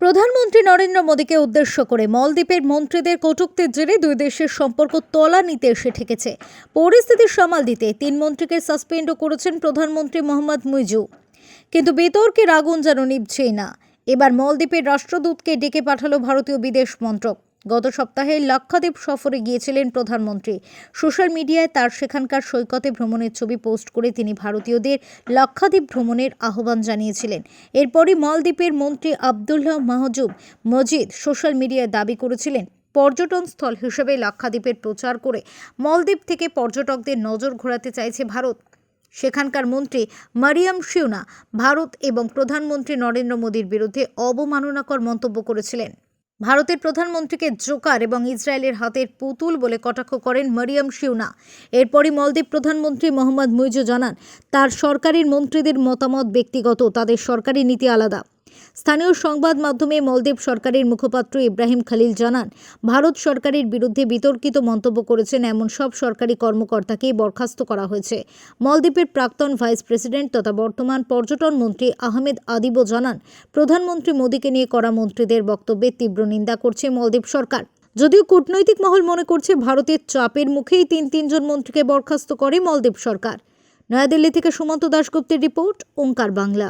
প্রধানমন্ত্রী নরেন্দ্র মোদীকে উদ্দেশ্য করে মলদ্বীপের মন্ত্রীদের কটুক্তির জেরে দুই দেশের সম্পর্ক তলা নিতে এসে ঠেকেছে। পরিস্থিতি সামাল দিতে তিন মন্ত্রীকে সাসপেন্ডও করেছেন প্রধানমন্ত্রী মোহাম্মদ মুইজু। কিন্তু বিতর্কের আগুন যেন নিভছেই না। এবার মলদ্বীপের রাষ্ট্রদূতকে ডেকে পাঠালো ভারতীয় বিদেশ মন্ত্রক। গত সপ্তাহে লাক্ষাদ্বীপ সফরে গিয়েছিলেন প্রধানমন্ত্রী। সোশ্যাল মিডিয়ায় তার সেখানকার সৈকতে ভ্রমণের ছবি পোস্ট করে তিনি ভারতীয়দের লাক্ষাদ্বীপ ভ্রমণের আহ্বান জানিয়েছিলেন। এরপরই মালদ্বীপের মন্ত্রী আবদুল্লাহ মাহজুব মজিদ সোশ্যাল মিডিয়ায় দাবি করেছিলেন, পর্যটন স্থল হিসেবে লাক্ষাদ্বীপের প্রচার করে মলদ্বীপ থেকে পর্যটকদের নজর ঘোরাতে চাইছে ভারত। সেখানকার মন্ত্রী মারিয়াম শিউনা ভারত এবং প্রধানমন্ত্রী নরেন্দ্র মোদীর বিরুদ্ধে অবমাননাকর মন্তব্য করেছিলেন। ভারতের প্রধানমন্ত্রীকে জোকার এবং ইসরায়েলের হাতের পুতুল বলে কটাক্ষ করেন মারিয়াম শিউনা। এরপরই মলদ্বীপ প্রধানমন্ত্রী মোহাম্মদ মুইজু জানান, তার সরকারের মন্ত্রীদের মতামত ব্যক্তিগত, তাদের সরকারি নীতি আলাদা। স্থানীয় সংবাদ মাধ্যমে মলদ্বীপ সরকারের মুখপাত্র ইব্রাহিম খালিল জানান, ভারত সরকারের বিরুদ্ধে বিতর্কিত মন্তব্য করেছেন এমন সব সরকারি কর্মকর্তাকেই বরখাস্ত করা হয়েছে। মলদ্বীপের প্রাক্তন ভাইস প্রেসিডেন্ট তথা বর্তমান পর্যটন মন্ত্রী আহমেদ আদিবও জানান, প্রধানমন্ত্রী মোদীকে নিয়ে করা মন্ত্রীদের বক্তব্যের তীব্র নিন্দা করছে মলদ্বীপ সরকার। যদিও কূটনৈতিক মহল মনে করছে ভারতের চাপের মুখেই তিন তিনজন মন্ত্রীকে বরখাস্ত করে মলদ্বীপ সরকার। নয়াদিল্লি থেকে সুমন্ত দাশগুপ্তের রিপোর্ট, ওঙ্কার বাংলা।